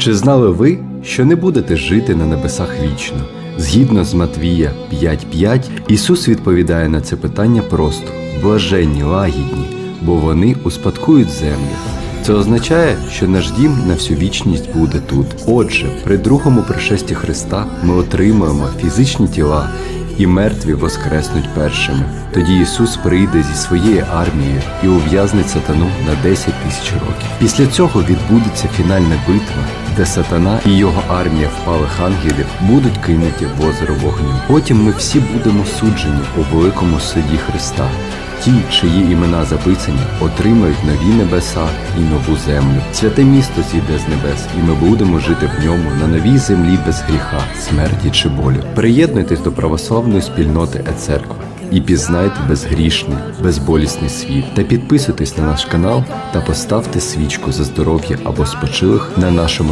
Чи знали ви, що не будете жити на небесах вічно? Згідно з Матвія 5.5, Ісус відповідає на це питання просто: блаженні, лагідні, бо вони успадкують землю. Це означає, що наш дім на всю вічність буде тут. Отже, при другому пришесті Христа ми отримуємо фізичні тіла, і мертві воскреснуть першими. Тоді Ісус прийде зі своєю армією і ув'язнить сатану на 10 тисяч років. Після цього відбудеться фінальна битва, де сатана і його армія впалих ангелів будуть кинуті в озеро вогню. Потім ми всі будемо суджені у великому суді Христа. Ті, чиї імена записані, отримають нові небеса і нову землю. Святе місто зійде з небес, і ми будемо жити в ньому на новій землі без гріха, смерті чи болю. Приєднуйтесь до православної спільноти Е-церква і пізнайте безгрішний, безболісний світ. Та підписуйтесь на наш канал та поставте свічку за здоров'я або спочилих на нашому